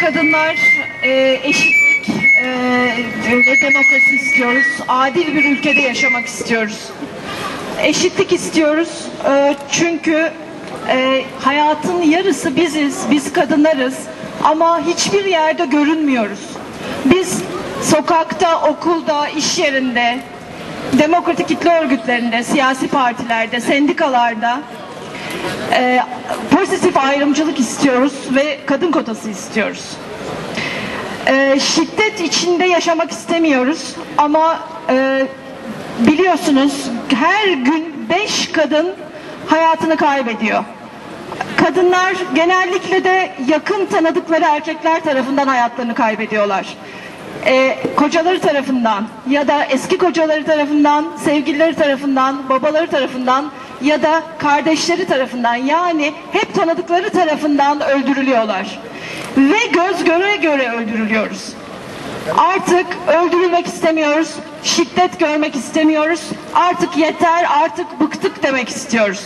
kadınlar e, eşitlik e, ve demokrasi istiyoruz. Adil bir ülkede yaşamak istiyoruz. Eşitlik istiyoruz e, çünkü e, hayatın yarısı biziz, biz kadınlarız ama hiçbir yerde görünmüyoruz. Biz sokakta, okulda, iş yerinde, demokratik kitle örgütlerinde, siyasi partilerde, sendikalarda e, pozitif ayrımcılık istiyoruz ve kadın kotası istiyoruz. E, şiddet içinde yaşamak istemiyoruz ama e, biliyorsunuz her gün beş kadın hayatını kaybediyor. Kadınlar genellikle de yakın tanıdıkları erkekler tarafından hayatlarını kaybediyorlar. Ee, kocaları tarafından ya da eski kocaları tarafından, sevgilileri tarafından, babaları tarafından ya da kardeşleri tarafından yani hep tanıdıkları tarafından öldürülüyorlar. Ve göz göre göre öldürülüyoruz. Artık öldürülmek istemiyoruz, şiddet görmek istemiyoruz. Artık yeter, artık bıktık demek istiyoruz.